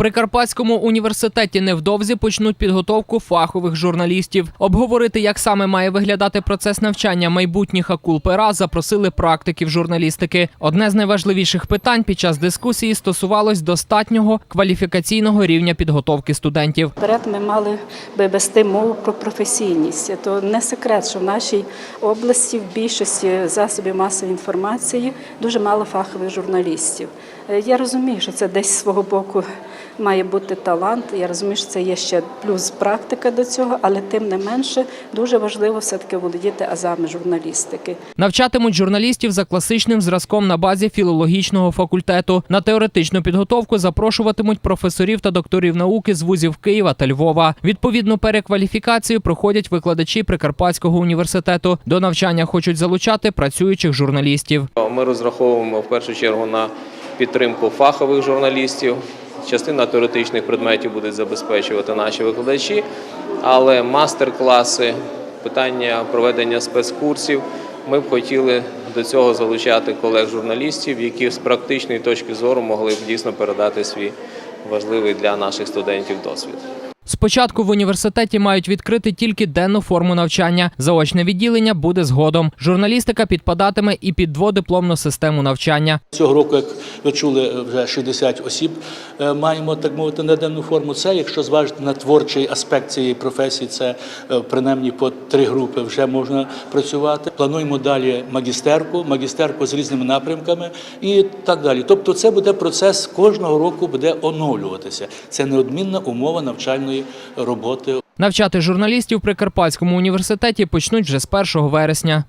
Прикарпатському університеті невдовзі почнуть підготовку фахових журналістів. Обговорити, як саме має виглядати процес навчання майбутніх акул пера, запросили практиків журналістики. Одне з найважливіших питань під час дискусії стосувалось достатнього кваліфікаційного рівня підготовки студентів. Вперед ми мали би вести мову про професійність. То не секрет, що в нашій області в більшості засобів масової інформації дуже мало фахових журналістів. Е, Я розумію, що це десь свого боку має бути талант. Я розумію, що це є ще плюс практика до цього, але тим не менше дуже важливо все-таки володіти азами журналістики. Навчатимуть журналістів за класичним зразком на базі філологічного факультету. На теоретичну підготовку запрошуватимуть професорів та докторів науки з вузів Києва та Львова. Відповідну перекваліфікацію проходять викладачі Прикарпатського університету. До навчання хочуть залучати працюючих журналістів. Ми розраховуємо в першу чергу на підтримку фахових журналістів. Частина теоретичних предметів будуть забезпечувати наші викладачі, але мастер-класи, питання проведення спецкурсів. Ми б хотіли до цього залучати колег-журналістів, які з практичної точки зору могли б дійсно передати свій важливий для наших студентів досвід. Спочатку в університеті мають відкрити тільки денну форму навчання. Заочне відділення буде згодом. Журналістика підпадатиме і під дводипломну систему навчання. Цього року, як ви чули, вже 60 осіб е, маємо так мовити на денну форму. Це, якщо зважити на творчий аспект цієї професії, це е, принаймні по три групи вже можна працювати. Плануємо далі магістерку, магістерку з різними напрямками і так далі. Тобто, це буде процес кожного року буде оновлюватися. Це неодмінна умова навчальної роботи Навчати журналістів при Карпатському університеті почнуть вже з 1 вересня.